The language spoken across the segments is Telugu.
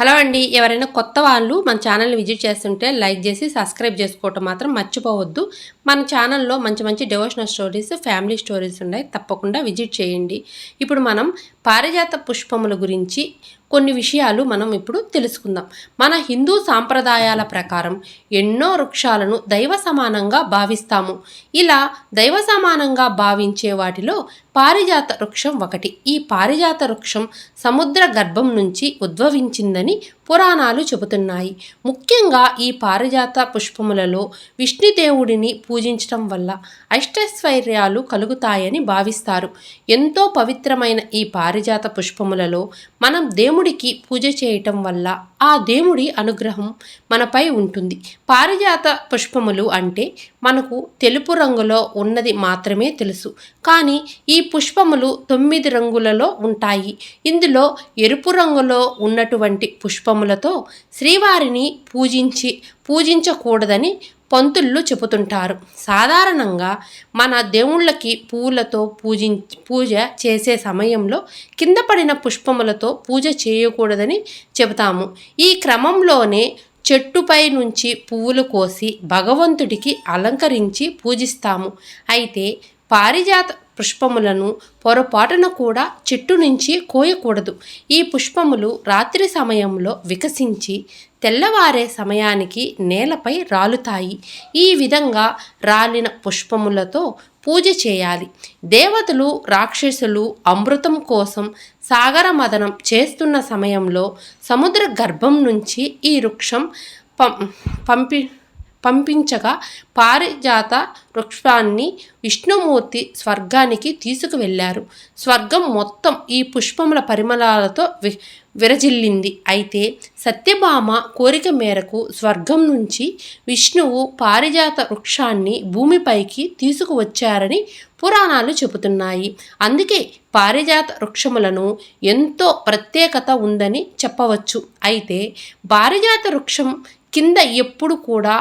హలో అండి. ఎవరైనా కొత్త వాళ్ళు మన ఛానల్ని విజిట్ చేస్తుంటే లైక్ చేసి సబ్స్క్రైబ్ చేసుకోవటం మాత్రం మర్చిపోవద్దు. మన ఛానల్లో మంచి మంచి డివోషనల్ స్టోరీస్ ఫ్యామిలీ స్టోరీస్ ఉన్నాయి. తప్పకుండా విజిట్ చేయండి. ఇప్పుడు మనం పారిజాత పుష్పముల గురించి కొన్ని విషయాలు మనం ఇప్పుడు తెలుసుకుందాం. మన హిందూ సాంప్రదాయాల ప్రకారం ఎన్నో వృక్షాలను దైవ సమానంగా భావిస్తాము. ఇలా దైవ సమానంగా భావించే వాటిలో పారిజాత వృక్షం ఒకటి. ఈ పారిజాత వృక్షం సముద్ర గర్భం నుంచి ఉద్భవించిందని పురాణాలు చెబుతున్నాయి. ముఖ్యంగా ఈ పారిజాత పుష్పములలో విష్ణుదేవుడిని పూజించటం వల్ల అష్టైశ్వర్యాలు కలుగుతాయని భావిస్తారు. ఎంతో పవిత్రమైన ఈ పారిజాత పుష్పములలో మనం దేవుడికి పూజ చేయటం వల్ల ఆ దేవుడి అనుగ్రహం మనపై ఉంటుంది. పారిజాత పుష్పములు అంటే మనకు తెలుపు రంగులో ఉన్నది మాత్రమే తెలుసు. కానీ ఈ పుష్పములు తొమ్మిది రంగులలో ఉంటాయి. ఇందులో ఎరుపు రంగులో ఉన్నటువంటి పుష్పములతో శ్రీవారిని పూజించి పూజించకూడదని పంతుళ్ళు చెబుతుంటారు. సాధారణంగా మన దేవుళ్ళకి పూలతో పూజి పూజ చేసే సమయంలో కింద పడిన పుష్పములతో పూజ చేయకూడదని చెబుతాము. ఈ క్రమంలోనే చెట్టుపై నుంచి పువ్వులు కోసి భగవంతుడికి అలంకరించి పూజిస్తాము. అయితే పారిజాత పుష్పములను పొరపాటున కూడా చెట్టు నుంచి కోయకూడదు. ఈ పుష్పములు రాత్రి సమయంలో వికసించి తెల్లవారే సమయానికి నేలపై రాలుతాయి. ఈ విధంగా రాలిన పుష్పములతో పూజ చేయాలి. దేవతలు రాక్షసులు అమృతం కోసం సాగర మదనం చేస్తున్న సమయంలో సముద్ర గర్భం నుంచి ఈ వృక్షం పంపి పంపించగా పారిజాత వృక్షాన్ని విష్ణుమూర్తి స్వర్గానికి తీసుకువెళ్ళారు స్వర్గం మొత్తం ఈ పుష్పముల పరిమళాలతో వి విరజిల్లింది. అయితే సత్యభామ కోరిక మేరకు స్వర్గం నుంచి విష్ణువు పారిజాత వృక్షాన్ని భూమిపైకి తీసుకువచ్చారని పురాణాలు చెబుతున్నాయి. అందుకే పారిజాత వృక్షములను ఎంతో ప్రత్యేకత ఉందని చెప్పవచ్చు. అయితే పారిజాత వృక్షం కింద ఎప్పుడు కూడా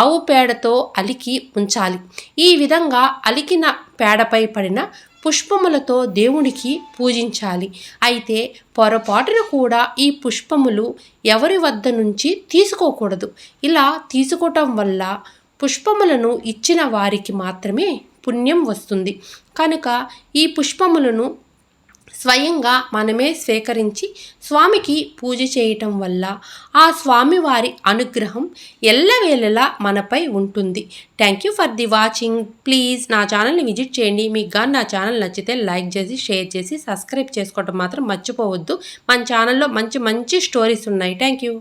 ఆవు పేడతో అలికి ఉంచాలి ఈ విధంగా అలికిన పేడపై పడిన పుష్పములతో దేవునికి పూజించాలి. అయితే పొరపాటున కూడా ఈ పుష్పములు ఎవరి వద్ద నుంచి తీసుకోకూడదు. ఇలా తీసుకోవటం వల్ల పుష్పములను ఇచ్చిన వారికి మాత్రమే పుణ్యం వస్తుంది. కనుక ఈ పుష్పములను స్వయంగా మనమే స్వీకరించి స్వామికి పూజ చేయటం వల్ల ఆ స్వామివారి అనుగ్రహం ఎల్లవేళలా మనపై ఉంటుంది. Thank you for the watching please నా ఛానల్ని విజిట్ చేయండి. మీకు కానీ నా ఛానల్ నచ్చితే లైక్ చేసి షేర్ చేసి సబ్స్క్రైబ్ చేసుకోవటం మాత్రం మర్చిపోవద్దు. మన ఛానల్లో మంచి మంచి స్టోరీస్ ఉన్నాయి. Thank you